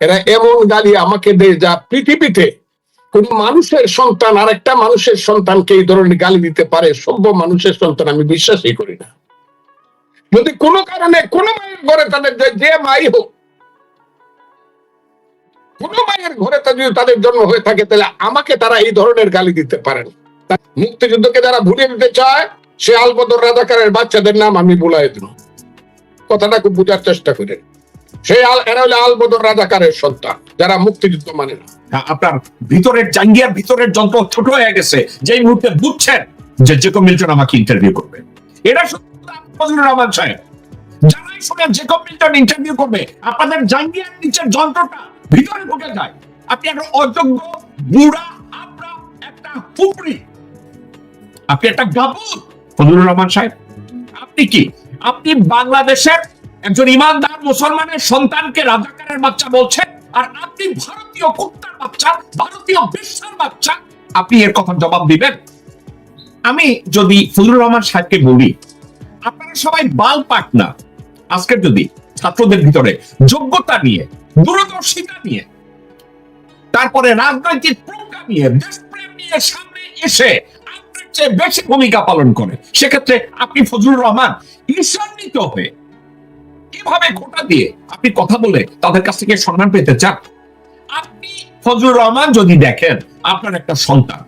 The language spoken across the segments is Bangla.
এরা এমন গালি আমাকে দেয় যা পৃথিবীতে কোন মানুষের সন্তান আরেকটা মানুষের সন্তানকে এই ধরনের গালি দিতে পারে, সভ্য মানুষের সন্তান আমি বিশ্বাসই করি না। যদি কোনো কারণে কোনো মায়ের ঘরে তাদের যে- মাই হোক, কোনো মায়ের ঘরে যদি তাদের জন্ম হয়ে থাকে, তাহলে আমাকে তারা এই ধরনের গালি দিতে পারেন। মুক্তিযুদ্ধকে যারা ভুলিয়ে দিতে চায়, সে আলবদর রাজাকারের বাচ্চাদের নাম আমি বলাই দিল কথাটা খুব বোঝার চেষ্টা করেন। সেই আল এরা হলো আলবদর রাজাকারের সন্তান যারা মুক্তিযুদ্ধ মানে না। হ্যাঁ, আপনার ভিতরের জাঙ্গিয়ার ভিতরের যন্ত্র ছোট হয়ে গেছে যেই মুহূর্তে বুঝছেন যে জেকব মিল্টন আমাকে ইন্টারভিউ করবে। এটা শুধু রহমান সাহেব যারাই শুনে মিল্টন ইন্টারভিউ করবে আপনাদের জাঙ্গিয়ার নিচের যন্ত্রটা ভিতরে ঢুকে যায়। আপনি একটা অযোগ্য বুড়া আপনা একটা ফুপড়ি আপনি একটা ফজলুর রহমান সাহেব। আপনি কি? আপনি বাংলাদেশের একজন ইমানদার মুসলমানের সন্তানকে রাজাকারের বাচ্চা বলছেন আর আপনি ভারতীয় কুত্তার বাচ্চা, ভারতীয় বিশ্বের বাচ্চা, আপনি এর কথা জবাব দিবেন। আমি যদি ফজলুর রহমান সাহেবকে বলি, আপনারা সবাই বাল পাক না। আজকের যদি ছাত্রদের ভিতরে যোগ্যতা নিয়ে, দূরদর্শিতা নিয়ে, তারপরে রাজনৈতিক প্রজ্ঞা নিয়ে, দেশপ্রেম নিয়ে সামনে এসে আপনার চেয়ে বেশি ভূমিকা পালন করে, সেক্ষেত্রে আপনি ফজলুর রহমান ঈর্ষান্বিত হয়ে কীভাবে খোটা দিয়ে আপনি কথা বলে তাদের কাছ থেকে সম্মান পেতে চান? আপনি ফজলুর রহমান যদি দেখেন, আপনার একটা সন্তান,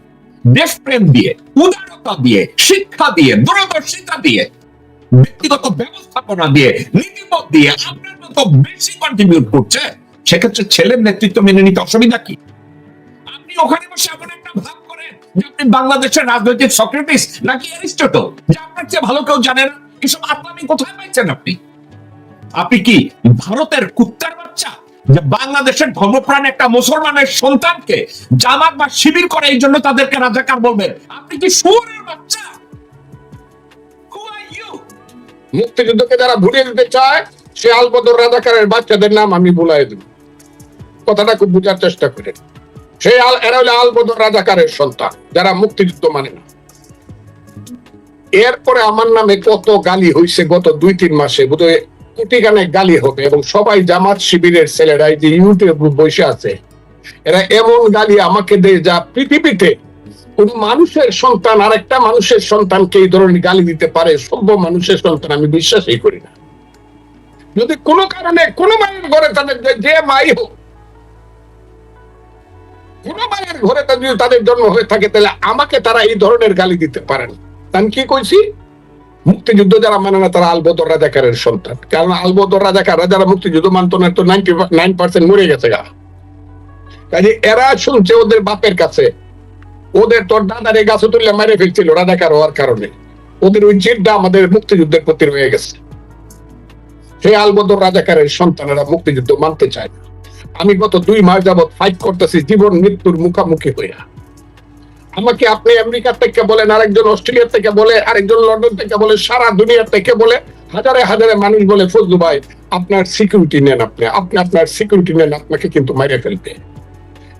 দেশপ্রেম দিয়ে, উদারতা দিয়ে, শিক্ষা দিয়ে, দূরদর্শিতা দিয়ে, ব্যক্তিগত ব্যবস্থাপনা দিয়ে নীতিবোধ দিয়ে আপনার মতো বেশি কন্ট্রিবিউট করছে, সেক্ষেত্রে ছেলের নেতৃত্ব মেনে নিতে অসুবিধা কি? আপনি ওখানে বসে এমন একটা ভাব করেন যে আপনি বাংলাদেশের রাজনৈতিক সক্রেটিস নাকি অ্যারিস্টটল, যে আপনার চেয়ে ভালো কেউ জানেন এসব আপনি কোথায় পাইছেন আপনি? আপনি কি ভারতের কুত্তার বাচ্চা? যে বাংলাদেশের ধর্মপ্রাণ একটা মুসলমানের সন্তানকে জামাত বা শিবির করে, এই জন্য তাদেরকে রাজাকার বলবেন। আপনি কি সুরের বাচ্চা? মুক্তিযুদ্ধকে যারা ভুলিয়ে দিতে চায়, সে আলবদর রাজাকারের বাচ্চাদের নাম আমি বলাই দিব। কথাটা খুব বোঝার চেষ্টা করেন। সেই আল, এরা হলো আলবদর রাজাকারের সন্তান, যারা মুক্তিযুদ্ধ মানে না। এরপরে আমার নামে কত গালি হয়েছে গত দুই তিন মাসে, বোধহয় কোটি গালি হবে এবং সবাই জামাত শিবিরের ছেলেরা যে ইউটিউব বসে আছে, এরা এমন গালি আমাকে দেয় যা পৃথিবীতে কোন মানুষের সন্তান, আরেকটা মানুষের সন্তানকে এই ধরনের গালি দিতে পারে, সভ্য মানুষের সন্তান আমি বিশ্বাসই করি না। যদি কোনো কারণে কোনো মায়ের ঘরে তাদের যে মাই হোক, কোন মায়ের ঘরে যদি তাদের জন্ম হয়ে থাকে, তাহলে আমাকে তারা এই ধরনের গালি দিতে পারেন। আমি কি কইছি? মুক্তিযুদ্ধ যারা মানে না, তারা আলবদর রাজাকারের সন্তান। কারণ আলবদর রাজাকাররা যারা মুক্তিযুদ্ধ মানত না, তো নাইনটি, নাইন পার্সেন্ট মরে গেছে গা। কাজে এরা শুনছে ওদের বাপের কাছে, ওদের তোর দাদারে গাছে তুললে মেরে ফেলছিল রাজাকার হওয়ার কারণে। ওদের ওই জিদটা আমাদের মুক্তিযুদ্ধের প্রতি রয়ে গেছে। সেই আলবদর রাজাকারের সন্তানেরা মুক্তিযুদ্ধ মানতে চায় না। আমি গত দুই মাস যাবৎ ফাইট করতেছি, জীবন মৃত্যুর মুখামুখি হইয়া। আমাকে আপনি আমেরিকা থেকে বলেন, আরেকজন অস্ট্রেলিয়া থেকে বলে, আরেকজন লন্ডন থেকে বলে, সারা দুনিয়া থেকে বলে, হাজারে হাজারে মানুষ বলে, ফজলু ভাই, আপনার সিকিউরিটি নেন আপনি আপনি আপনার সিকিউরিটি নেন, আপনাকে কিন্তু মেরে ফেলবে।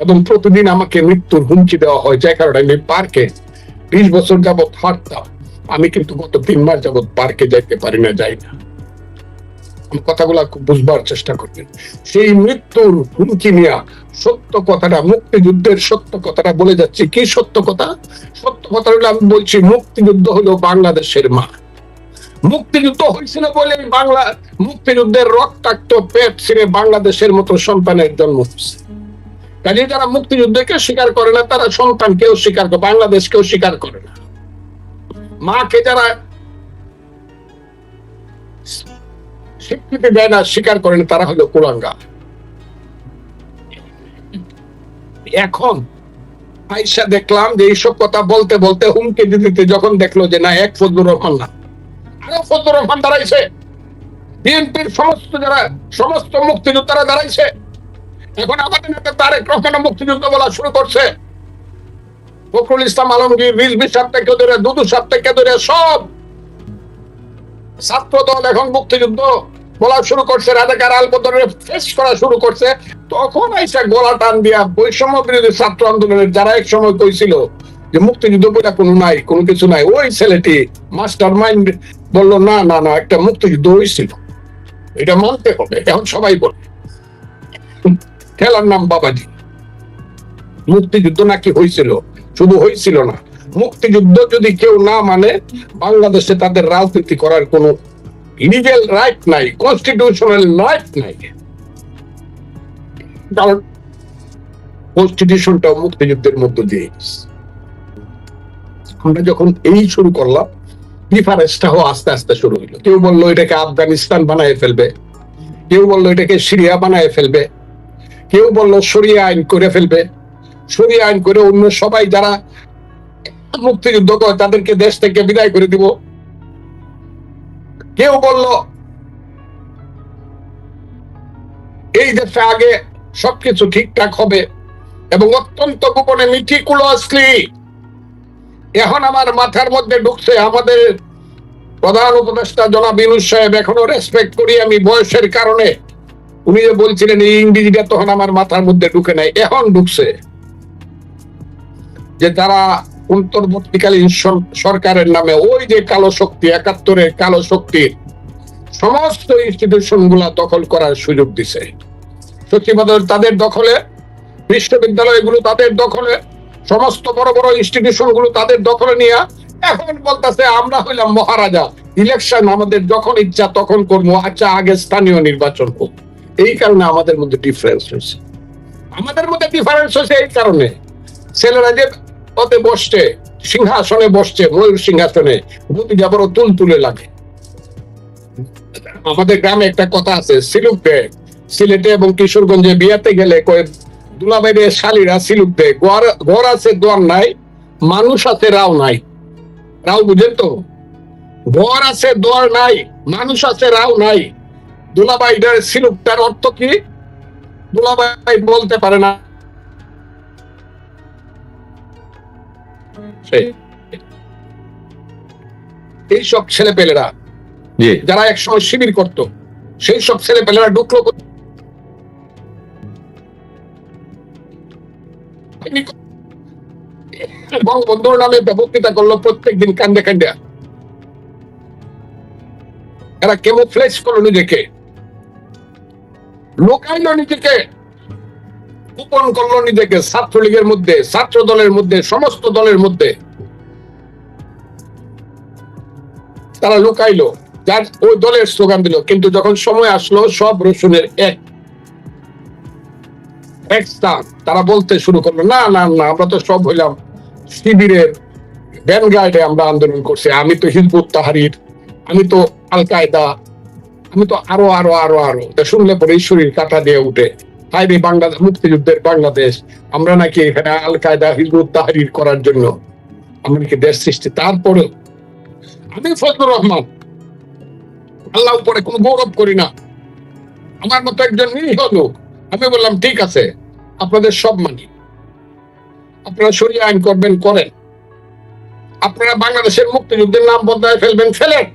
এবং প্রতিদিন আমাকে মৃত্যুর হুমকি দেওয়া হয়, যে কারণে আমি পার্কে বিশ বছর যাবৎ হাঁটতাম। আমি কিন্তু গত তিন মাস যাবৎ পার্কে যাইতে পারি না, যাই না। কথাগুলা বুঝবার চেষ্টা করবেন। সেই মৃত্যুর হুমকি নিয়ে সত্য কথাটা, মুক্তিযুদ্ধের সত্য কথাটা বলে যাচ্ছি। কি সত্য কথা? সত্য কথা হলো আমি বলছি, মুক্তিযুদ্ধ হলো বাংলাদেশের মা মুক্তিযুদ্ধ হয়েছিল বলে বাংলা মুক্তিযুদ্ধের রক্তাক্ত পেট ছিঁড়ে বাংলাদেশের মতো সন্তানের জন্ম হচ্ছে কাজে যারা মুক্তিযুদ্ধকে স্বীকার করে না, তারা সন্তানকেও স্বীকার করে, বাংলাদেশকেও স্বীকার করে না। মাকে যারা স্বীকৃতি দেয় না, স্বীকার করে না তারা হলো কুলাঙ্গা। এখন আইসা দেখলাম যে এইসব কথা বলতে বলতে হুমকি দিতে যখন দেখল যে না, এক ফজলুর রহমান না আরও ফজলুর রহমান দাঁড়াইছে। বিএনপির সমস্ত যারা, সমস্ত মুক্তিযোদ্ধারা দাঁড়াইছে। এখন আমাদের নেতা মুক্তিযুদ্ধ বলা শুরু করছে। ফখরুল ইসলাম আলমগীর রিজবি সাহেব থেকে ধরে, দুদু সাহেব থেকে ধরে, সব ছাত্র দল এখন মুক্তিযুদ্ধ। বলা শুরু করছে, রাজাকার আলবদরের ফেস করা শুরু করছে। তখন আইসা গলা টান দিয়া বৈষম্য বিরোধী ছাত্র আন্দোলনের যারা এক সময় কইছিল যে মুক্তিযুদ্ধ বলে কোনো নাই, কোনো কিছু নাই, ওই ছেলেটি মাস্টার মাইন্ড বলল, না না না, একটা মুক্তিযুদ্ধ হয়েছিল এটা মানতে হবে, এখন সবাই বলে। ঠেলার নাম বাবাজি। মুক্তিযুদ্ধ নাকি হয়েছিল শুধু হয়েছিল না। মুক্তিযুদ্ধ যদি কেউ না মানে বাংলাদেশে তাদের রাজনীতি করার কোনো লিগেল রাইট নাই কনস্টিটিউশনাল রাইট নাই। কারণ কনস্টিটিউশনটাও মুক্তিযুদ্ধের মধ্য দিয়ে আমরা যখন এই শুরু করলাম ডিফারেন্সটাও আস্তে আস্তে শুরু হইল। কেউ বলল এটাকে আফগানিস্তান বানায় ফেলবে, কেউ বলল এটাকে সিরিয়া বানায় ফেলবে, কেউ বলল সরিয়া আইন করে ফেলবে। সরিয়া আইন করে অন্য সবাই যারা মুক্তিযুদ্ধ করে, তাদেরকে দেশ থেকে বিদায় করে দিব। কেউ বলল, এই দেশে আগে সবকিছু ঠিকঠাক হবে এবং অত্যন্ত গোপনে মিটিকুলাসলি এখন আমার মাথার মধ্যে ঢুকছে আমাদের প্রধান উপদেষ্টা জনাব ইনুস সাহেব, এখনও রেসপেক্ট করি আমি বয়সের কারণে। উনি যে বলছিলেন, এই ইংরেজিটা তখন আমার মাথার মধ্যে ঢুকে নাই, এখন ঢুকছে। যে তারা অন্তর্বর্তীকালীন সরকারের নামে ওই যে কালো শক্তি, একাত্তরের কালো শক্তির সমস্ত ইনস্টিটিউশনগুলা দখল করার সুযোগ দিছে। সচিবাদর তাদের দখলে, বিশ্ববিদ্যালয়গুলো তাদের দখলে, সমস্ত বড় বড় ইনস্টিটিউশনগুলো তাদের দখলে নিয়ে এখন বলতেছে, আমরা হইলাম মহারাজা। ইলেকশন আমাদের যখন ইচ্ছা তখন করব। আচ্ছা আগে স্থানীয় নির্বাচন হোক। এই কারণে আমাদের মধ্যে ডিফারেন্স হয়েছে। আমাদের মধ্যে ডিফারেন্স হয়েছে এই কারণে। ছেলেরা যে পথে বসছে, সিংহাসনে বসছে, ময়ূর সিংহাসনে ভতিজা বড় তুল তুলে লাগে। আমাদের গ্রামে একটা কথা আছে সিলুক সিলেটে এবং কিশোরগঞ্জে বিয়াতে গেলে কয়ে দুলাবাইরে শালিরা ঘর আছে দোয়ার নাই, মানুষ আছে, রাও নাই। রাও বুঝেন তো? ঘর আছে দোয়ার নাই, মানুষ আছে, রাও নাই। দুলাবাইটার সিলুকটার অর্থ কি? দুলাবাই বলতে পারে না। সেই। এইসব ছেলে পেলেরা যারা একসময় শিবির করত সেই সব ছেলে পেলেরা ঢুকলো? বঙ্গবন্ধুর নামে বক্তৃতা করল প্রত্যেকদিন কান্দে কান্দে। এরা কেমন ফ্লেক্স করল নিজেকে। লোকাইলো নিজেকে গোপন করল নিজেকে ছাত্রলীগের মধ্যে, ছাত্র দলের মধ্যে, সমস্ত দলের মধ্যে তারা লুকাইলো, যার ওই দলের স্লোগান দিল। কিন্তু যখন সময় আসলো, সব রসুনের এক এক স্থান। তারা বলতে শুরু করল, না না না, আমরা তো সব হইলাম শিবিরের ভ্যানগার্ডে আমরা আন্দোলন করছি। আমি তো হিজবুত তাহারির, আমি তো আল কায়দা আমি তো আরও আরও আরও আরও। শুনলে পরে শরীর কাটা দিয়ে উঠে। হাই বাংলাদেশ মুক্তিযুদ্ধের বাংলাদেশ। আমরা নাকি এখানে আল কায়দা হিজবুত তাহারির করার জন্য আমরা নাকি দেশ সৃষ্টি। তারপরে আমি ফজলুর রহমান, আল্লাহ উপরে কোনো গৌরব করি না। আমার মতো একজন নিরীহ লোক। আমি বললাম, ঠিক আছে, আপনাদের সব মানি। আপনারা সরিয়ে আইন করবেন, করেন। আপনারা বাংলাদেশের মুক্তিযুদ্ধের নাম বদলায় ফেলবেন, ফেলেন।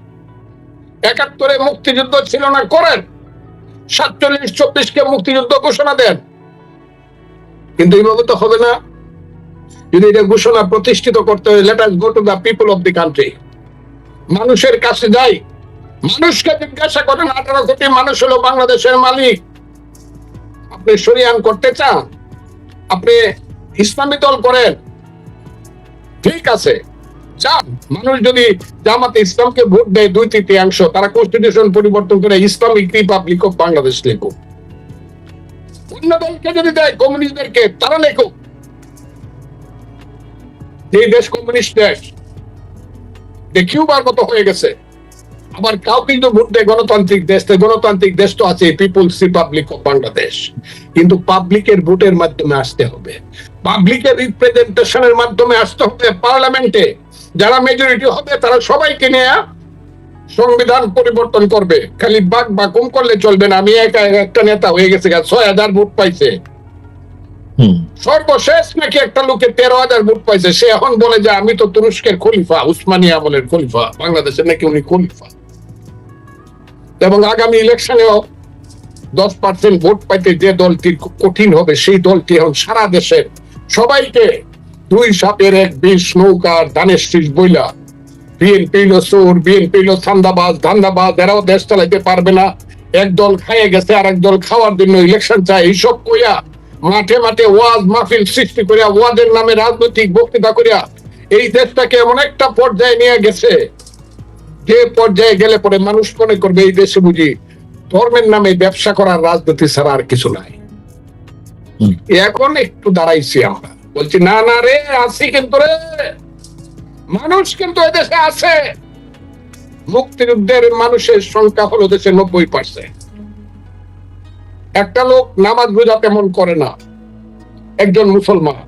একাত্তরে মুক্তিযুদ্ধ ছিল না, করেন। সাতচল্লিশ, চব্বিশকে মুক্তিযুদ্ধ ঘোষণা দেন। কিন্তু এইভাবে তো হবে না। যদি এটা ঘোষণা প্রতিষ্ঠিত করতে হয় let us go to the people of the country মানুষের কাছে যাই। মানুষকে জিজ্ঞাসা করেন, আঠারো কোটি মানুষ হলো বাংলাদেশের মালিক। আপনি সরিয়ান করতে চান? আপনি ইসলামী দল করেন? ঠিক আছে। চান? মানুষ যদি জামাতে ইসলামকে ভোট দেয় দুই তৃতীয়াংশ, তারা কনস্টিটিউশন পরিবর্তন করে ইসলামিক রিপাবলিক অফ বাংলাদেশ লেখুক। অন্য দলকে যদি দেয়, কমিউনিস্টদেরকে, তারা লেখুক। যে দেশ কমিউনিস্ট দেশ, যে কিউবার মতো হয়ে গেছে। আবার কাউ কিন্তু ভোট দেয় গণতান্ত্রিক দেশ গণতান্ত্রিক দেশ তো আছে পিপুলস রিপাবলিক অফ বাংলাদেশ কিন্তু পাবলিকের ভোটের মাধ্যমে আসতে হবে। পাবলিকের রিপ্রেজেন্টেশনের মাধ্যমে আসতে হবে পার্লামেন্টে যারা মেজরিটি হবে তারা সবাইকে নিয়ে সংবিধান পরিবর্তন করবে। খালি বাক বাকুম করলে চলবে না। আমি একা একটা নেতা হয়ে গেছে ছয় হাজার ভোট পাইছে। সর্বশেষ নাকি একটা লোকে তেরো হাজার ভোট পাইছে। সে এখন বলে যে আমি তো তুরস্কের খলিফা উসমানিয়া আমলের খলিফা বাংলাদেশের নাকি উনি খলিফা। এবং আগামী ইলেকশনেও দশ পার্সেন্ট ভোট পাইতে যে দলটি কঠিন হবে সেই দলটি এখন সারা দেশের সবাইকে দুই সাপের এক বিষ নৌকার ধানের শীষ বইলা। বিএনপি হলো চোর বিএনপি হলো ধান্দাবাজ ধান্দাবাজ এরাও দেশ চালাইতে পারবে না। এক দল খাইয়ে গেছে আর এক দল খাওয়ার জন্য ইলেকশন চায়। এইসব কইয়া মাঠে মাঠে ওয়াজ মাহফিল সৃষ্টি করিয়া ওয়াজের নামে রাজনৈতিক বক্তৃতা করিয়া এই দেশটাকে এমন একটা পর্যায়ে নিয়ে গেছে যে পর্যায়ে গেলে পরে মানুষ মনে করবে এই দেশে বুঝি ধর্মের নামে ব্যবসা করার রাজনীতি ছাড়া আর কিছু নাই। এখন একটু দাঁড়াইছি আমরা। বলছি, না না রে, আছি কিন্তু রে। মানুষ কিন্তু এদেশে আছে। মুক্তিযুদ্ধের মানুষের সংখ্যা হলো দেশে নব্বই পার্সেন্ট একটা লোক নামাজ বোঝা তেমন করে না। একজন মুসলমান।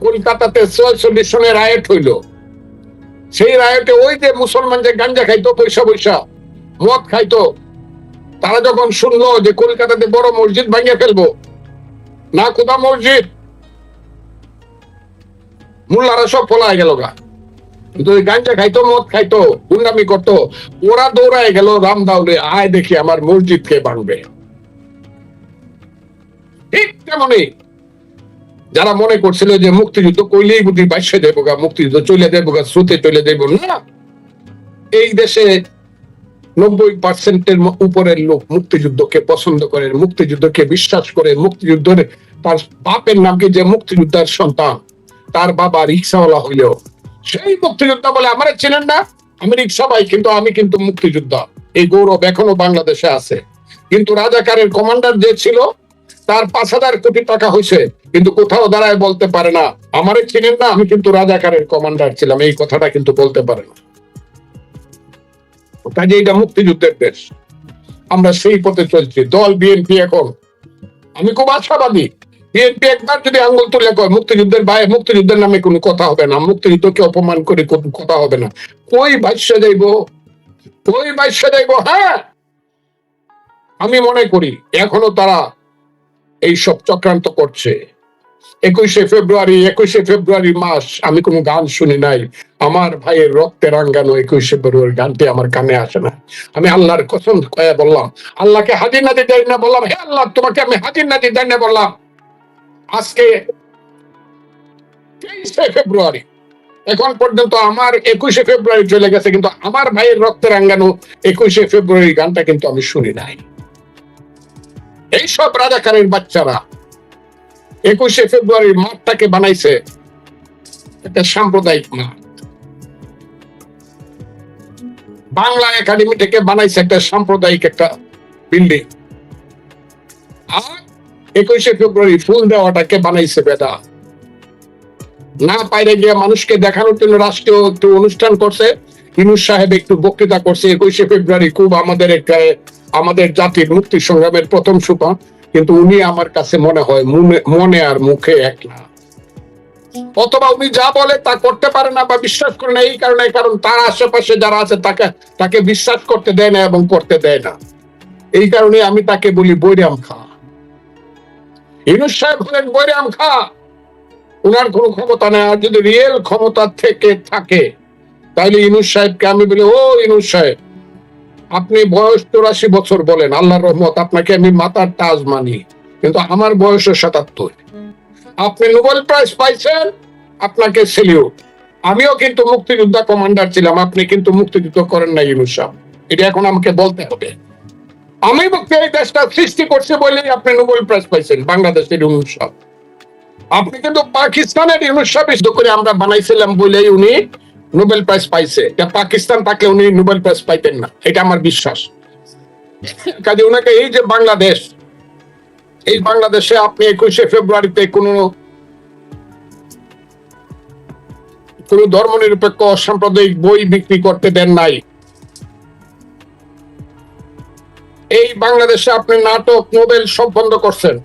কলকাতাতে ছয়চল্লিশ সনের রায়ট হইল। সেই রায়টে ওই যে মুসলমান যে গাঞ্জা খাইতো, পয়সা পয়সা, মদ খাইতো, তারা যখন শুনলো যে কলকাতাতে বড় মসজিদ ভাঙিয়ে ফেলব, না কোথা মসজিদ মোল্লারা সব ফলায় গেল গা। কিন্তু গাঞ্জা খাইতো, মদ খাইতো, গুন্ডামি করতো, ওরা দৌড়ায় গেল রামদাউলে আয় দেখি আমার মসজিদ কে ভাঙবে ঠিক তেমনই যারা মনে করছিল যে মুক্তিযুদ্ধ কইলেই বুদ্ধি বাইশে দেবো গা, মুক্তিযুদ্ধ চলে দেবো গা শ্রুতে চলে দেবো না। এই দেশে নব্বই পার্সেন্টের উপরের লোক মুক্তিযুদ্ধকে পছন্দ করে, মুক্তিযুদ্ধকে বিশ্বাস করে, মুক্তিযুদ্ধের তার বাপের নামকে যে মুক্তিযোদ্ধার সন্তান? তার বাবা রিক্সাওয়ালা হইলেও, সেই মুক্তিযোদ্ধা বলে আমার চেনেন না? আমি রিক্সা ভাই কিন্তু আমি কিন্তু মুক্তিযোদ্ধা। এই গৌরব এখনও বাংলাদেশে আছে। কিন্তু রাজাকারের কমান্ডার যে ছিল, তার পাঁচ হাজার কোটি টাকা হয়েছে কিন্তু কোথাও দাঁড়ায় বলতে পারে না। আমারে চিনেন না, আমি কিন্তু রাজাকারের কমান্ডার ছিলাম, এই কথাটা কিন্তু বলতে পারে না। কাজে এটা মুক্তিযুদ্ধের দেশ। আমরা সেই পথে চলছি। দল, বিএনপি এখন। আমি খুব আশাবাদী বিএনপি একবার যদি তুলে কয়, মুক্তিযুদ্ধের মুক্তিযুদ্ধের নামে কোনো কথা হবে না, মুক্তিযুদ্ধকে অপমান করে কথা হবে না। কই ভাষ্য কই ভাষ্য হ্যাঁ! আমি মনে করি, এখনও তারা এই সব চক্রান্ত করছে। একুশে ফেব্রুয়ারি একুশে ফেব্রুয়ারি মাস, আমি কোনো গান শুনি নাই। আমার ভাইয়ের রক্তে রাঙ্গানো একুশে ফেব্রুয়ারি গানটি আমার কানে আসে না। আমি আল্লাহর কসম কয়ে বললাম, আল্লাহকে হাজির নাজি দেয় না বললাম। হে আল্লাহ, তোমাকে আমি হাজির নাজি দেয় না বললাম। আজকে তেইশে ফেব্রুয়ারি। এখন পর্যন্ত আমার একুশে ফেব্রুয়ারি চলে গেছে, কিন্তু আমার ভাইয়ের রক্তে রাঙ্গানো একুশে ফেব্রুয়ারি গানটা কিন্তু আমি শুনি নাই। এইসব রাজাকারের বাচ্চারা একুশে ফেব্রুয়ারির মাঠটাকে বানাইছে একটা সাম্প্রদায়িক মাঠ। বাংলা একাডেমি থেকে বানাইছে একটা সাম্প্রদায়িক একটা বিল্ডিং। আর একুশে ফেব্রুয়ারি ফুল দেওয়াটাকে বানাইছে বেদা। না পাইরে গিয়ে মানুষকে দেখানোর জন্য রাষ্ট্রীয় একটু অনুষ্ঠান করছে, ইনুস সাহেব একটু বক্তৃতা করছে। একুশে ফেব্রুয়ারি খুব আমাদের একটা, আমাদের জাতির মুক্তি সংগ্রামের প্রথম সুপা, কিন্তু উনি আমার কাছে মনে হয় মনে- মনে আর মুখে এক না। অথবা উনি যা বলে তা করতে পারে না বা বিশ্বাস করে না, এই কারণে কারণ তার আশেপাশে যারা আছে তাকে তাকে বিশ্বাস করতে দেয় না এবং করতে দেয় না। এই কারণে আমি তাকে বলি বৈরাম খা। সাহেব হলেন বৈরাম খা। উনার কোনো ক্ষমতা নেই, আর যদি রিয়েল ক্ষমতা থেকে থাকে তাহলে ইনুস সাহেবকে আমি বলি, ও ইনুস সাহেব আপনি বয়স চৌরাশি বছর বলেন, আল্লাহর রহমত, আপনাকে আমি মাতার তাজ মানি, কিন্তু আমার বয়স সাতাত্তর। আপনি নোবেল প্রাইজ পাইছেন, আপনাকে সেলিউট। আমিও কিন্তু মুক্তিযোদ্ধা কমান্ডার ছিলাম, আপনি কিন্তু মুক্তিযুদ্ধ করেন না ইনুস সাহেব এটা এখন আমাকে বলতে হবে। আমি মুক্তি এই দেশটা সৃষ্টি করছে বলেই আপনি নোবেল প্রাইজ পাইছেন, বাংলাদেশের সাহেব আপনি কিন্তু পাকিস্তানের সাহেব যুদ্ধ করে আমরা বানাইছিলাম বলেই উনি নোবেল প্রাইজ পাইছে। এটা পাকিস্তান থাকলে উনি নোবেল প্রাইজ পাইতেন না, এটা আমার বিশ্বাস। কাজে ওনাকে এই যে বাংলাদেশ, এই বাংলাদেশে আপনি একুশে ফেব্রুয়ারিতে কোন কোন ধর্ম নিরপেক্ষ অসাম্প্রদায়িক বই বিক্রি করতে দেন নাই। এই বাংলাদেশে আপনি নাটক, নোবেল সব বন্ধ করছেন।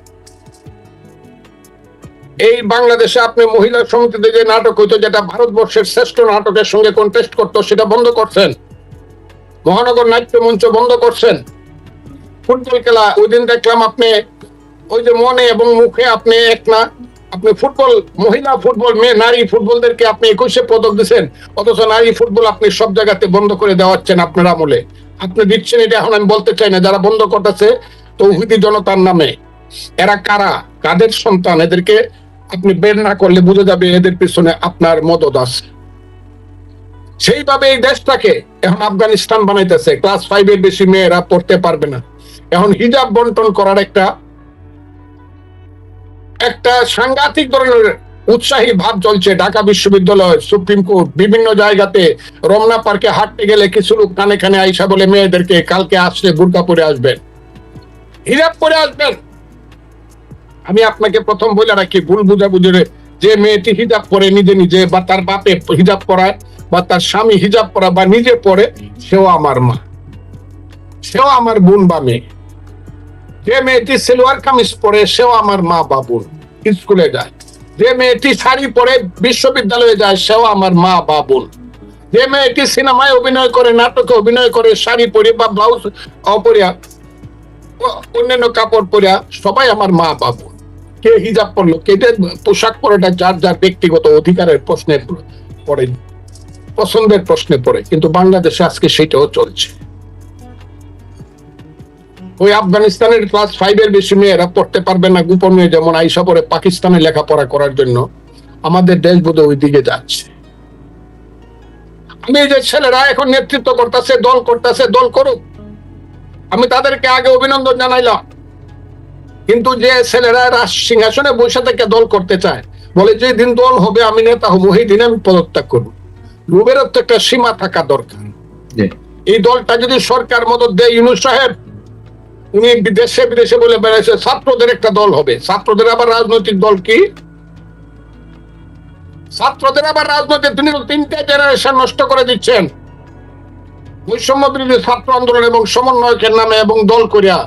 এই বাংলাদেশে আপনি মহিলা সমিতিতে যে নাটক হইতো, যেটা ভারতবর্ষের শ্রেষ্ঠ নাটকের সঙ্গে কন্টেস্ট করতো, সেটা বন্ধ করছেন। মহানগর নাট্য মঞ্চ বন্ধ করছেন। ফুটবল খেলা ওই দিন দেখলাম আপনি, ওই যে মনে এবং মুখে আপনি এক না, আপনি ফুটবল, মহিলা ফুটবল, মেয়ে, নারী ফুটবলদেরকে আপনি একুশে পদক দিচ্ছেন অথচ নারী ফুটবল আপনি সব জায়গাতে বন্ধ করে দেওয়াচ্ছেন আপনার আমলে। আপনি দিচ্ছেন এটা এখন আমি বলতে চাই না, যারা বন্ধ করতেছে তৌহিদি জনতার নামে, এরা কারা? কাদের সন্তান? এদেরকে আপনি বের না করলে বুঝে যাবে এদের পিছনে আপনার মদত আছে। সেইভাবে এই দেশটাকে এখন আফগানিস্তান বানাইতেছে, ক্লাস ফাইভ এর বেশি মেয়েরা পড়তে পারবে না। এখন হিজাব বন্টন করার একটা একটা সাংঘাতিক ধরনের উৎসাহী ভাব চলছে। ঢাকা বিশ্ববিদ্যালয়, সুপ্রিম কোর্ট, বিভিন্ন জায়গাতে রমনা পার্কে হাঁটতে গেলে কিছু লোক কানে কানে আইসা বলে, মেয়েদেরকে কালকে আসলে বুরকা পরে আসবেন। হিজাব পরে আসবেন। আমি আপনাকে প্রথম বলে রাখি, ভুল বুঝাবুঝি যে মেয়েটি হিজাব পরে নিজে নিজে বা তার বাপে হিজাব পরায় বা তার স্বামী হিজাব পরা বা নিজে পরে, সেও আমার মা। সেও আমার বোন বা মেয়ে। যে মেয়েটি সেলোয়ার কামিজ পরে, সেও আমার মা বা বোন। স্কুলে যায়। যে মেয়েটি শাড়ি পরে বিশ্ববিদ্যালয়ে যায়, সেও আমার মা বা বোন। যে মেয়েটি সিনেমায় অভিনয় করে, নাটকে অভিনয় করে, শাড়ি পরে বা ব্লাউজ অপরিয়া অন্যান্য কাপড় পরিয়া, সবাই আমার মা বা বোন। কে হিজাব পরলো, কে পোশাক পরেটা যার যার ব্যক্তিগত অধিকারের প্রশ্নে পড়ে, পছন্দের প্রশ্নে পড়ে, কিন্তু বাংলাদেশে আজকে সেটাও চলছে। ওই আফগানিস্তানের ক্লাস ফাইভ এর বেশি মেয়েরা পড়তে পারবে না গোপনে যেমন আইসা পরে পাকিস্তানে লেখাপড়া করার জন্য। আমাদের দেশ বোধ ওই দিকে যাচ্ছে। আমি যে ছেলেরা এখন নেতৃত্ব করতেছে দল করতেছে দল করুক। আমি তাদেরকে আগে অভিনন্দন জানাইলাম। কিন্তু যে ছেলেরা রাজ সিংহাসনে বসে থেকে দল করতে চায় বলে যে দিন দল হবে আমি নেতা হব সেই দিন আমি পদত্যাগ করব। লোভেরও তো একটা সীমা থাকা দরকার। এই দলটা যদি সরকার মদত দেয় ইউনুস সাহেব উনি বিদেশে বিদেশে বলে বেড়াইছে, ছাত্রদের একটা দল হবে। ছাত্রদের আবার রাজনৈতিক দল কি? ছাত্রদের আবার রাজনৈতিক তিনি তিনটে জেনারেশন নষ্ট করে দিচ্ছেন। বৈষম্য বিরোধী ছাত্র আন্দোলন এবং সমন্বয়কের নামে এবং দল করিয়া।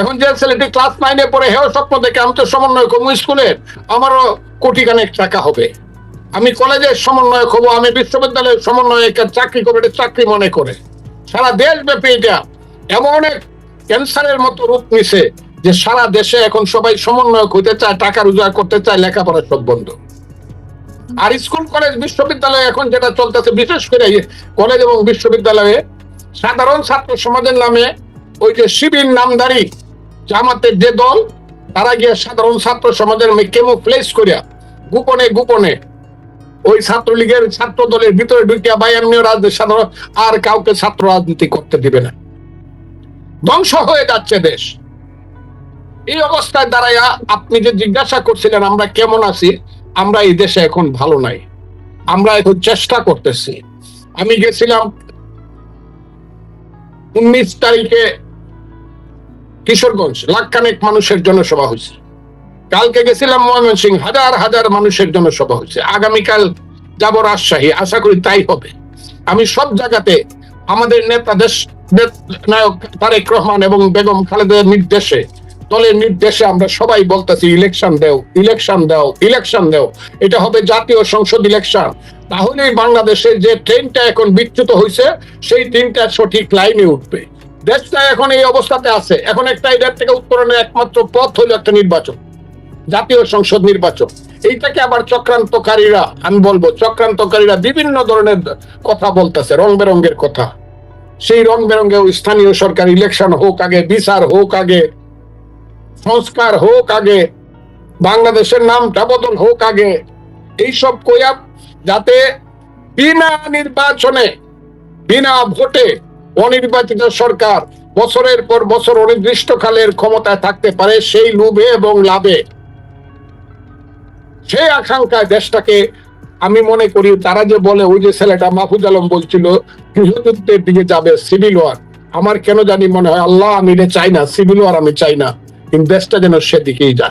এখন যে ছেলেটি ক্লাস নাইনে পড়ে, হেও স্বপ্ন দেখে, আমি তো সমন্বয় করব স্কুলের আমারও কোটি খানেক টাকা হবে। আমি কলেজের সমন্বয়ক হব, আমি বিশ্ববিদ্যালয়ের সমন্বয়কের চাকরি করব এটা চাকরি মনে করে। সারা দেশ ব্যাপী এটা। এমন এক ক্যান্সারের মতো রূপ নিছে যে সারা দেশে এখন সবাই সমন্বয়ক হইতে চায়, টাকা রোজগার করতে চায়, লেখাপড়া সব বন্ধ। আর স্কুল, কলেজ, বিশ্ববিদ্যালয়ে এখন যেটা চলতেছে, বিশেষ করে কলেজ এবং বিশ্ববিদ্যালয়ে সাধারণ ছাত্র সমাজের নামে ওই যে শিবির নামধারী জামাতের যে দল, তারা গিয়ে সাধারণ ছাত্র সমাজের কেমো প্লেস করিয়া গোপনে গোপনে ওই ছাত্রলীগের ছাত্র দলের ভিতরে ঢুকিয়া বা এমনি রাজনীতি সাধারণ আর কাউকে ছাত্র রাজনীতি করতে দিবে না। ধ্বংস হয়ে যাচ্ছে দেশ। এই অবস্থায় দাঁড়াইয়া আপনি যে জিজ্ঞাসা করছিলেন, আমরা কেমন আছি? আমরা এই দেশে এখন ভালো নাই। আমরা এখন চেষ্টা করতেছি। আমি গেছিলাম উনিশ তারিখে কিশোরগঞ্জ, লাখখানেক মানুষের জনসভা হয়েছে। কালকে গেছিলাম ময়মনসিংহ, হাজার হাজার মানুষের জনসভা হয়েছে। আগামীকাল যাব রাজশাহী, আশা করি তাই হবে। আমি সব জায়গাতে আমাদের নেতা দেশ নেত- নায়ক তারেক রহমান এবং বেগম খালেদের নির্দেশে, দলের নির্দেশে আমরা সবাই বলতেছি, ইলেকশন দেও, ইলেকশন দাও ইলেকশন দাও। এটা হবে জাতীয় সংসদ ইলেকশন। তাহলেই বাংলাদেশের যে ট্রেনটা এখন বিচ্যুত হয়েছে সেই ট্রেনটা সঠিক লাইনে উঠবে। দেশটা এখন এই অবস্থাতে আছে। এখন একটা এটার থেকে উত্তরণের একমাত্র পথ হলো একটা নির্বাচন, জাতীয় সংসদ নির্বাচন। এইটাকে আবার চক্রান্তকারীরা, আমি বলব, চক্রান্তকারীরা বিভিন্ন ধরনের কথা বলতেছে, রং বেরঙ্গের কথা। সেই রং বেরঙ্গে স্থানীয় সরকার ইলেকশন হোক আগে, বিচার হোক আগে, সংস্কার হোক আগে, বাংলাদেশের নামটা বদল হোক আগে, এইসব কইয়া যাতে বিনা নির্বাচনে, বিনা ভোটে অনির্বাচিত সরকার বছরের পর বছর অনির্দিষ্টকালের ক্ষমতায় থাকতে পারে সেই লোভে এবং লাভে। সেই আকাঙ্ক্ষায় দেশটাকে আমি মনে করি তারা যে বলে, ওই যে ছেলেটা মাহফুজ আলম বলছিল গৃহযুদ্ধের দিকে যাবে সিভিল ওয়ার আমার কেন জানি মনে হয়, আল্লাহ, আমি চাই না সিভিল ওয়ার আমি চাই না। দেশটা যেন সেদিকেই যায়।